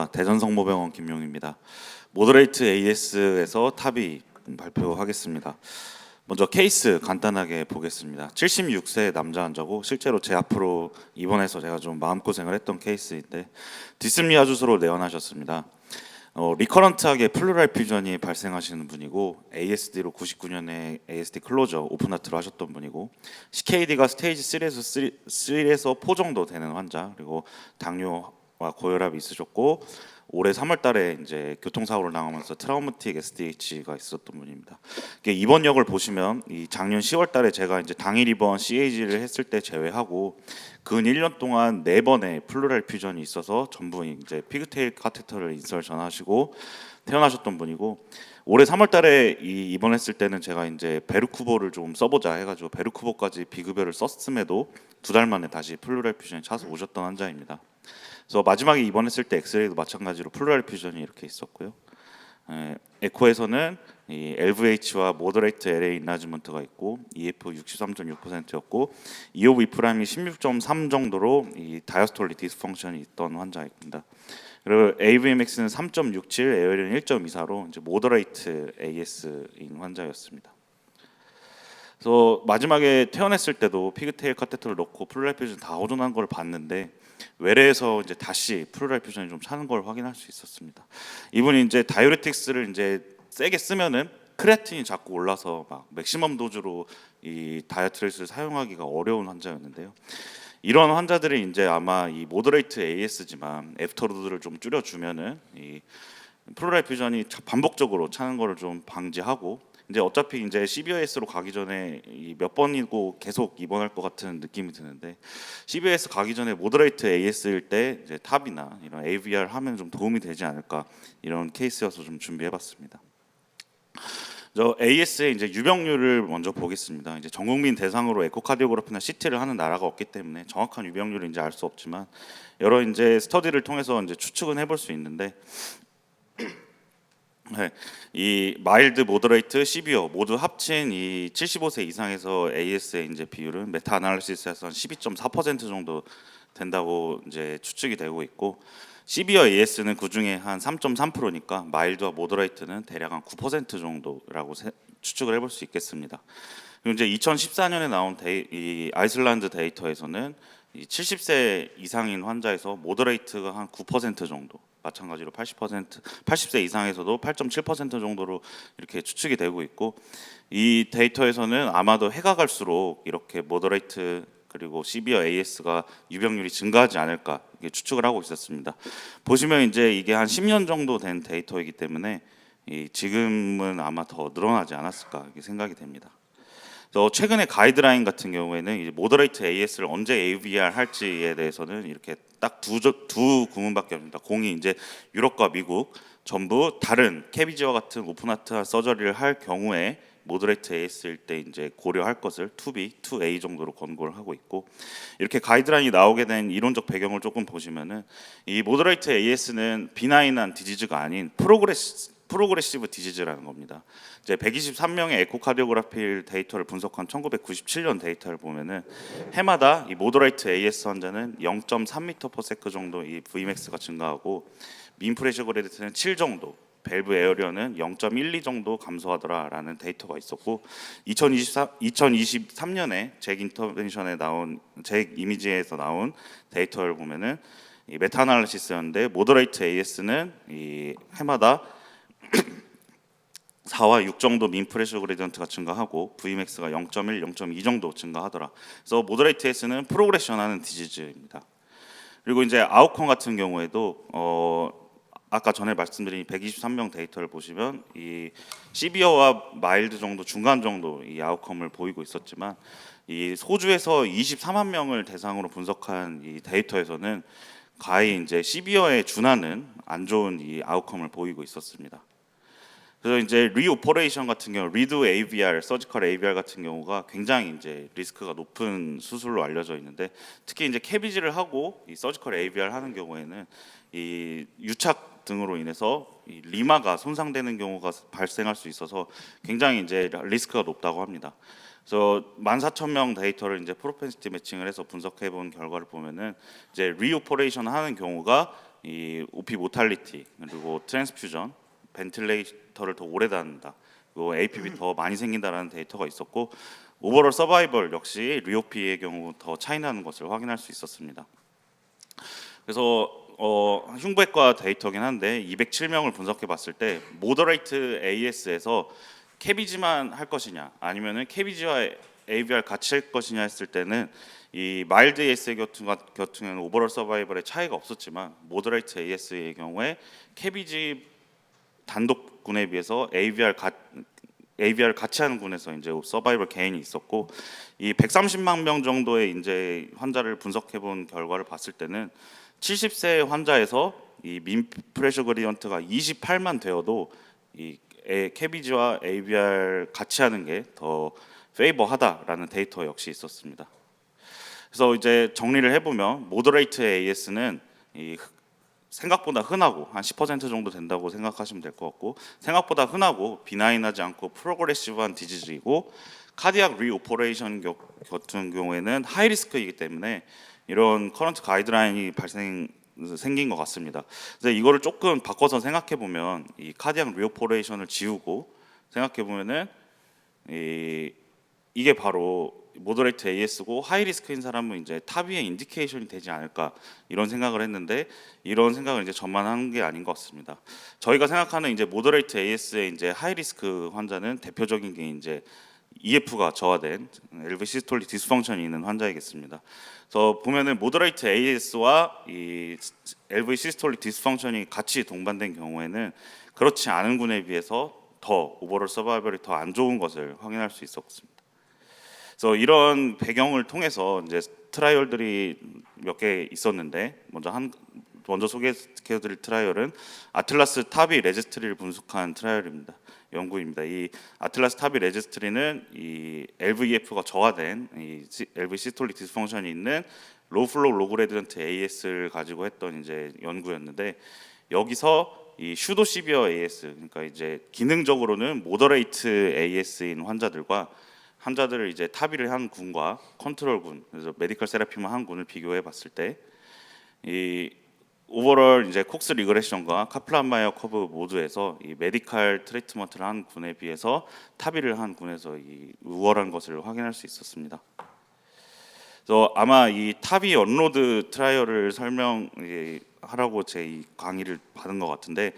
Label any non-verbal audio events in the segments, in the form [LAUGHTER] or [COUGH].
아, 대전성모병원 김용입니다. 모더레이트 AS에서 탑이 발표하겠습니다. 먼저 케이스 간단하게 보겠습니다. 76세 남자 환자고 실제로 제 앞으로 입원해서 제가 좀 마음고생을 했던 케이스인데 디스미아 주소로 내원하셨습니다. 어, 리커런트하게 플루랄 퓨전이 발생하시는 분이고 ASD로 99년에 ASD 클로저 오픈하트로 하셨던 분이고 CKD가 스테이지 3에서 3, 3에서 4 정도 되는 환자 그리고 당뇨와 고혈압이 있으셨고 올해 3월달에 이제 교통사고를 당하면서 트라우마틱 SDH가 있었던 분입니다. 이게 입원력을 보시면 이 작년 10월달에 제가 이제 당일 입원 CAG를 했을 때 제외하고 근 1년 동안 네 번의 플루랄 퓨전이 있어서 전부 이제 피그테일 카테터를 인설전하시고 태어나셨던 분이고 올해 3월달에 이 입원했을 때는 제가 이제 베르쿠보를 좀 써보자 해가지고 베르쿠보까지 비급여를 썼음에도 두 달 만에 다시 플루랄 퓨전이 차서 오셨던 환자입니다. 그래서 마지막에 입원했을 때 엑스레이도 마찬가지로 플루랄 퓨전이 이렇게 있었고요. 에, 에코에서는 이 LVH와 모더레이트 LA 인라지먼트가 있고 EF 63.6%였고 EOV 프라임이 16.3 정도로 이 다이어스톨리 디스펑션이 있던 환자입니다. 그리고 AVMX는 3.67, 에어리는 1.24로 이제 모더레이트 AS인 환자였습니다. 그래서 마지막에 퇴원했을 때도 피그테일 카테터를 넣고 플루랄 퓨전 다 호전한 걸 봤는데 외래에서 이제 다시 플루랄 퓨전이 좀 차는 걸 확인할 수 있었습니다. 이분이 이제 다이오레틱스를 이제 세게 쓰면은 크레아틴이 자꾸 올라서 막 맥시멈 도즈로 이 다이어트를 사용하기가 어려운 환자였는데요. 이런 환자들이 이제 아마 이 모더레이트 AS지만 애프터로드를 좀 줄여주면은 이 플루랄 퓨전이 차- 반복적으로 차는 거를 좀 방지하고 이제 어차피 이제 CBS로 가기 전에 이몇 번이고 계속 입원할 것 같은 느낌이 드는데 CBS 가기 전에 모더레이트 AS일 때 이제 탑이나 이런 AVR 하면 좀 도움이 되지 않을까 이런 케이스여서 좀 준비해봤습니다. 저 AS의 이제 유병률을 먼저 보겠습니다. 이제 전 국민 대상으로 에코카디오그래피나 CT를 하는 나라가 없기 때문에 정확한 유병률을 이제 알 수 없지만 여러 이제 스터디를 통해서 이제 추측은 해볼 수 있는데 네, 이 마일드, 모더레이트, 시비어 모두 합친 이 75세 이상에서 AS의 이제 비율은 메타 아날리시스에서 한12.4% 정도 된다고 이제 추측이 되고 있고 시비어 AS는 그 중에 한 3.3%니까 마일드와 모더레이트는 대략 한 9% 정도라고 세- 추측을 해볼 수 있겠습니다. 이제 2014년에 나온 데이, 이 아이슬란드 데이터에서는 이 70세 이상인 환자에서 모더레이트가 한 9% 정도, 마찬가지로 80% 80세 이상에서도 8.7% 정도로 이렇게 추측이 되고 있고 이 데이터에서는 아마도 해가 갈수록 이렇게 모더레이트 그리고 시비어 AS가 유병률이 증가하지 않을까 이렇게 추측을 하고 있었습니다. 보시면 이제 이게 한 10년 정도 된 데이터이기 때문에 이 지금은 아마 더 늘어나지 않았을까 이렇게 생각이 됩니다. 그래서 최근에 가이드라인 같은 경우에는 이제 모더레이트 AS를 언제 AVR 할지에 대해서는 이렇게 딱두두 구문밖에 없습니다. 공이 이제 유럽과 미국 전부 다른 캐비지와 같은 오픈하트 서저리를 할 경우에 모더레이트 AS일 때 이제 고려할 것을 2B, 2A 정도로 권고를 하고 있고 이렇게 가이드라인이 나오게 된 이론적 배경을 조금 보시면은 이 모더레이트 AS는 비나인한 디지즈가 아닌 프로그레스 프로그레시브 디지즈라는 겁니다. 이제 123명의 에코카디오그래피 데이터를 분석한 1997년 데이터를 보면은 해마다 이 모더레이트 AS 환자는 0.3m/s 정도 이 Vmax가 증가하고 민 프레셔 그레디트는 7 정도, 밸브 에어리어는 0.12 정도 감소하더라라는 데이터가 있었고 2024 2023년에 잭 인터벤션에 나온 잭 이미지에서 나온 데이터를 보면은 이 메타 아날리시스였는데 모더레이트 AS는 이 해마다 [COUGHS] 4와 6 정도 민 프레셔 그레디언트가 증가하고 Vmax가 0.1, 0.2 정도 증가하더라. 그래서 모더레이트 S는 프로그레션하는 디지즈입니다. 그리고 이제 아웃컴 같은 경우에도 어 아까 전에 말씀드린 123명 데이터를 보시면 이 시비어와 마일드 정도 중간 정도 이 아웃컴을 보이고 있었지만 이 소주에서 23만 명을 대상으로 분석한 이 데이터에서는 가히 이제 시비어에 준하는 안 좋은 이 아웃컴을 보이고 있었습니다. 그래서 이제 리오퍼레이션 같은 경우, 리드 AVR, 서지컬 AVR 같은 경우가 굉장히 이제 리스크가 높은 수술로 알려져 있는데 특히 이제 캐비지를 하고 이 서지컬 AVR 하는 경우에는 이 유착 등으로 인해서 이 리마가 손상되는 경우가 발생할 수 있어서 굉장히 이제 리스크가 높다고 합니다. 그래서 14,000명 데이터를 이제 프로펜시티 매칭을 해서 분석해 본 결과를 보면은 이제 리오퍼레이션 하는 경우가 이 OP 모탈리티 그리고 트랜스퓨전, 벤틸레이터를 더 오래 다닌다. 그리고 APB 더 많이 생긴다라는 데이터가 있었고 오버롤 서바이벌 역시 리오피의 경우 더 차이나는 것을 확인할 수 있었습니다. 그래서 어, 흉부외과 데이터긴 한데 207명을 분석해 봤을 때 모더레이트 AS에서 케비지만 할 것이냐 아니면은 케비지와 AVR 같이 할 것이냐 했을 때는 이 마일드 AS의 경우 같은 오버롤 서바이벌의 차이가 없었지만 모더레이트 AS의 경우에 케비지 단독 군에 비해서 AVR 가, AVR 같이 하는 군에서 이제 서바이벌 개인이 있었고 이 130만 명 정도의 이제 환자를 분석해 본 결과를 봤을 때는 70세 환자에서 이 민 프레셔 그리언트가 28만 되어도 이 에- 케비지와 AVR 같이 하는 게 더 페이버하다라는 데이터 역시 있었습니다. 그래서 이제 정리를 해보면 모더레이트 AS는 이 생각보다 흔하고 한 10% 정도 된다고 생각하시면 될 것 같고 생각보다 흔하고 비나인하지 않고 프로그레시브한 디지즈이고 카디악 리오퍼레이션 겨- 같은 경우에는 하이 리스크이기 때문에 이런 커런트 가이드라인이 발생 생긴 것 같습니다. 그래서 이거를 조금 바꿔서 생각해 보면 이 카디악 리오퍼레이션을 지우고 생각해 보면은 이 이게 바로 모더레이트 AS고 하이 리스크인 사람은 이제 탑 위에 인디케이션이 되지 않을까 이런 생각을 했는데 이런 생각을 이제 저만 한게 아닌 것 같습니다. 저희가 생각하는 이제 모더레이트 AS의 이제 하이 리스크 환자는 대표적인 게 이제 EF가 저하된 엘브 시스톨리 디스펑션이 있는 환자이겠습니다. 그래서 보면은 모더레이트 AS와 이 LV 시스톨리 디스펑션이 같이 동반된 경우에는 그렇지 않은 군에 비해서 더 오버롤 서바이벌이 더 안 좋은 것을 확인할 수 있었습니다. 그래서 이런 배경을 통해서 이제 트라이얼들이 몇 개 있었는데 먼저 한 먼저 소개해드릴 트라이얼은 아틀라스 타비 레지스트리를 분석한 트라이얼입니다. 연구입니다. 이 아틀라스 타비 레지스트리는 이 LVEF가 저하된 이 시- LV 시스톨릭 디스펑션이 있는 로우 플로우 로그레디언트 AS를 가지고 했던 이제 연구였는데 여기서 이 슈도 시비어 AS 그러니까 이제 기능적으로는 모더레이트 AS인 환자들과 환자들을 이제 타비를 한 군과 컨트롤 군 그래서 메디컬 세라피만 한 군을 비교해 봤을 때 이 오버럴 이제 콕스 리그레션과 카플란마이어 커브 모두에서 이 메디컬 트리트먼트를 한 군에 비해서 타비를 한 군에서 이 우월한 것을 확인할 수 있었습니다. 그래서 아마 이 타비 언로드 트라이얼을 설명하라고 제이 강의를 받은 것 같은데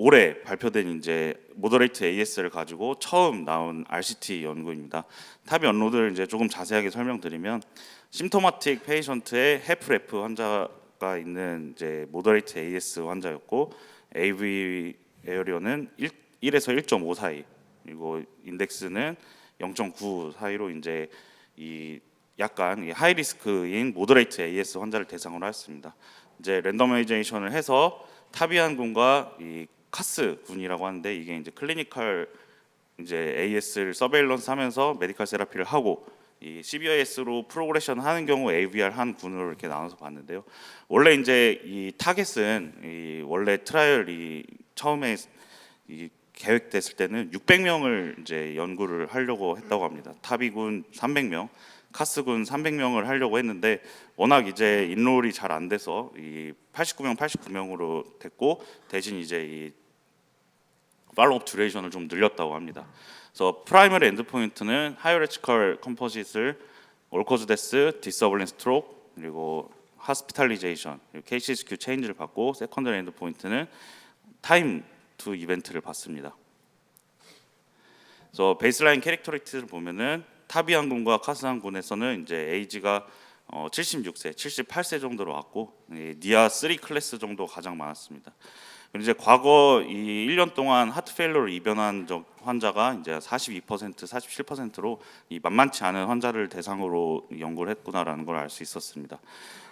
올해 발표된 이제 모더레이트 AS를 가지고 처음 나온 RCT 연구입니다. 타비 언로드를 이제 조금 자세하게 설명드리면 심토마틱 페이션트의 헤프레프 환자가 있는 이제 모더레이트 AS 환자였고 AV 에어리어는 1, 1에서 1.5 사이 그리고 인덱스는 0.9 사이로 이제 이 약간 이 하이 리스크인 모더레이트 AS 환자를 대상으로 했습니다. 이제 랜더마이제이션을 해서 타비안 군과 이 카스 군이라고 하는데 이게 이제 클리니컬 이제 AS를 서베일런스 하면서 메디컬 세라피를 하고 이 CBIS로 프로그레션 하는 경우 AVR 한 군으로 이렇게 나눠서 봤는데요. 원래 이제 이 타겟은 이 원래 트라이얼 이 처음에 이 계획됐을 때는 600명을 이제 연구를 하려고 했다고 합니다. 타비군 300명, 카스군 300명을 하려고 했는데 워낙 이제 인롤이 잘 안 돼서 이 89명, 89명으로 됐고 대신 이제 이 팔로업 듀레이션을 좀 늘렸다고 합니다. 그래서 프라이머리 엔드포인트는 하이어레치컬 컴포짓을 올코즈 데스, 디서블린 스트로크 그리고 하스피탈리제이션, KCSQ 체인지를 받고 세컨더리 엔드 포인트는 타임 투 이벤트를 봤습니다. 그래서 베이스라인 캐릭터리티를 보면은 타비 항군과 카스 항군에서는 이제 에이지가 어, 76세, 78세 정도로 왔고 이 니아 3 클래스 정도 가장 많았습니다. 이제 과거 이 1년 동안 하트 페일러를 입원한 적 환자가 이제 42%, 47%로 이 만만치 않은 환자를 대상으로 연구를 했구나라는 걸 알 수 있었습니다.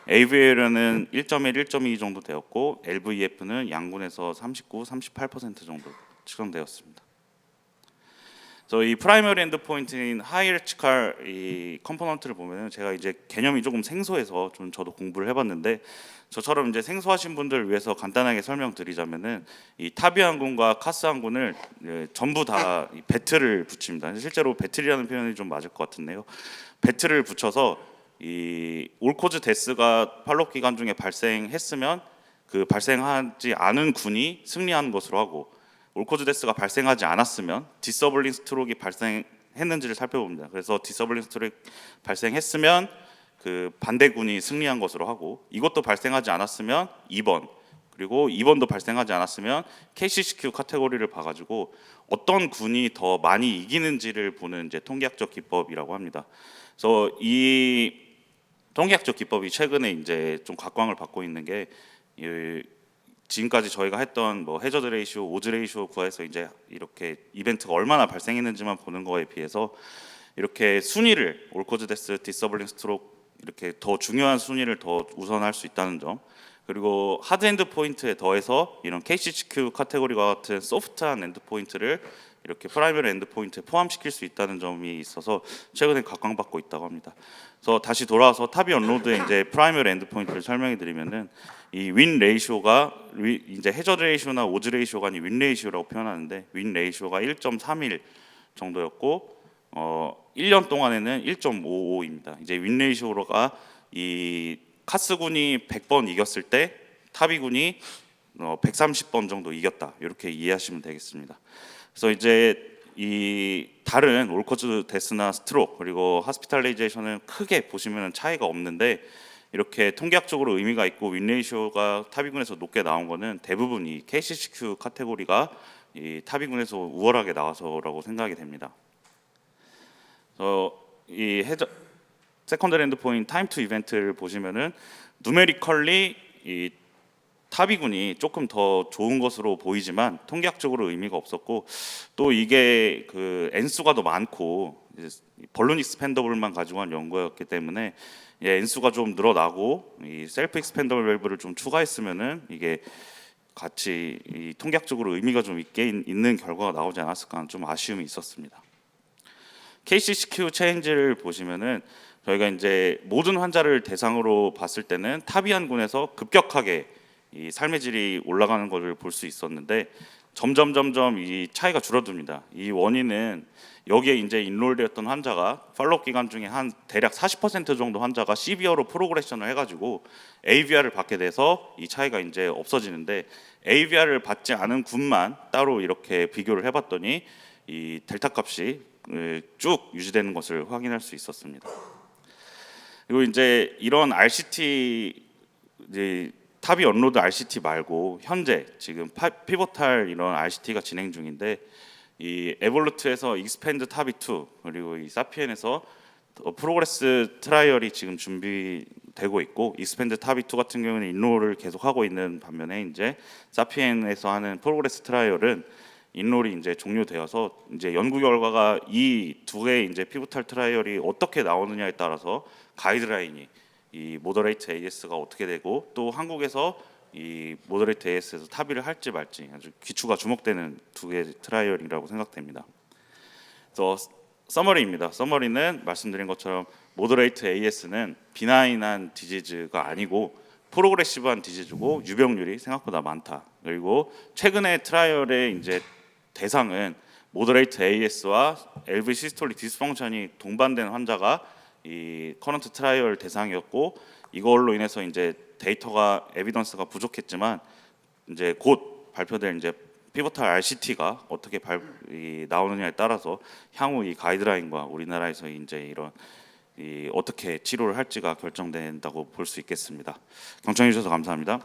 AVL은 1.1, 1.2 정도 되었고 LVEF는 양군에서 39, 38% 정도 측정되었습니다. 그래서 이 프라이머리 엔드 포인트인 하이어치컬 이 컴포넌트를 보면은 제가 이제 개념이 조금 생소해서 좀 저도 공부를 해봤는데 저처럼 이제 생소하신 분들을 위해서 간단하게 설명드리자면은 이 타비 항군과 카스 항군을 예, 전부 다이 배틀을 붙입니다. 실제로 배틀이라는 표현이 좀 맞을 것 같은데요. 배틀을 붙여서 이 올코즈 데스가 팔로 기간 중에 발생했으면 그 발생하지 않은 군이 승리하는 것으로 하고 올코즈 데스가 발생하지 않았으면 디서블링 스트로크가 발생했는지를 살펴봅니다. 그래서 디서블링 스트로크 발생했으면 그 반대군이 승리한 것으로 하고 이것도 발생하지 않았으면 2번 그리고 2번도 발생하지 않았으면 KCCQ 카테고리를 봐가지고 어떤 군이 더 많이 이기는지를 보는 이제 통계학적 기법이라고 합니다. 그래서 이 통계학적 기법이 최근에 이제 좀 각광을 받고 있는 게 이, 지금까지 저희가 했던 뭐 해저드 레이시오, 오즈 레이시오 구해서 이제 이렇게 이벤트가 얼마나 발생했는지만 보는 거에 비해서 이렇게 순위를 올코즈 데스, 디서블링 스트로크 이렇게 더 중요한 순위를 더 우선할 수 있다는 점 그리고 하드 엔드 포인트에 더해서 이런 KCCQ 카테고리와 같은 소프트한 엔드 포인트를 이렇게 프라이머리 엔드 포인트에 포함시킬 수 있다는 점이 있어서 최근에 각광받고 있다고 합니다. 그래서 다시 돌아와서 타비 언로드의 [LAUGHS] 이제 프라이머리 엔드 포인트를 설명해 드리면은 이 윈 레이쇼가 위- 이제 해저 레이쇼나 오즈 레이쇼가 아닌 윈 레이쇼라고 표현하는데 윈 레이쇼가 1.31 정도였고 어 1년 동안에는 1.55입니다. 이제 윈 레이쇼가 이 카스군이 100번 이겼을 때 타비군이 어 130번 정도 이겼다. 이렇게 이해하시면 되겠습니다. 그래서 이제 이 다른 올코즈 데스나 스트로크 그리고 하스피탈레이제이션은 크게 보시면 차이가 없는데 이렇게 통계학적으로 의미가 있고 윈레이쇼가 타비군에서 높게 나온 거는 대부분 이 KCCQ 카테고리가 이 타비군에서 우월하게 나와서라고 생각이 됩니다. 그래서 이 해저 세컨더리 엔드 포인트 타임 투 이벤트를 보시면은 누메리컬리 이 타비군이 조금 더 좋은 것으로 보이지만 통계학적으로 의미가 없었고 또 이게 그 N수가 더 많고 벌룬 익스펜더블만 가지고 한 연구였기 때문에 예, N수가 좀 늘어나고 이 셀프 익스펜더블 밸브를 좀 추가했으면은 이게 같이 이 통계학적으로 의미가 좀 있게 있- 있는 결과가 나오지 않았을까 하는 좀 아쉬움이 있었습니다. KCCQ 체인지를 보시면은 저희가 이제 모든 환자를 대상으로 봤을 때는 타비안 군에서 급격하게 이 삶의 질이 올라가는 것을 볼 수 있었는데 점점 점점 이 차이가 줄어듭니다. 이 원인은 여기에 이제 인롤되었던 환자가 팔로우 기간 중에 한 대략 40% 정도 환자가 시비어로 프로그레션을 해가지고 AVR을 받게 돼서 이 차이가 이제 없어지는데 AVR을 받지 않은 군만 따로 이렇게 비교를 해봤더니 이 델타 값이 에, 쭉 유지되는 것을 확인할 수 있었습니다. 그리고 이제 이런 RCT 이제 탑이 업로드 RCT 말고 현재 지금 파- 피보탈 이런 RCT가 진행 중인데 이 에볼루트에서 익스펜드 탑이 2 그리고 이 사피엔에서 어, 프로그레스 트라이얼이 지금 준비되고 있고 익스펜드 탑이 2 같은 경우는 인롤을 계속 하고 있는 반면에 이제 사피엔에서 하는 프로그레스 트라이얼은 인롤이 이제 종료되어서 이제 연구 결과가 이 두 개의 이제 피보탈 트라이얼이 어떻게 나오느냐에 따라서 가이드라인이 이 모더레이트 AS가 어떻게 되고 또 한국에서 이 모더레이트 AS에서 타비를 할지 말지 아주 기추가 주목되는 두 개의 트라이얼이라고 생각됩니다. 그래서 서머리입니다. 서머리는 말씀드린 것처럼 모더레이트 AS는 비나인한 디지즈가 아니고 프로그레시브한 디지즈고 유병률이 생각보다 많다. 그리고 최근에 트라이얼의 이제 대상은 모더레이트 AS와 LV 시스톨릭 디스펑션이 동반된 환자가 이 커런트 트라이얼 대상이었고 이걸로 인해서 이제 데이터가 에비던스가 부족했지만 이제 곧 발표될 이제 피보탈 RCT가 어떻게 발, 이, 나오느냐에 따라서 향후 이 가이드라인과 우리나라에서 이제 이런 이 어떻게 치료를 할지가 결정된다고 볼 수 있겠습니다. 경청해 주셔서 감사합니다.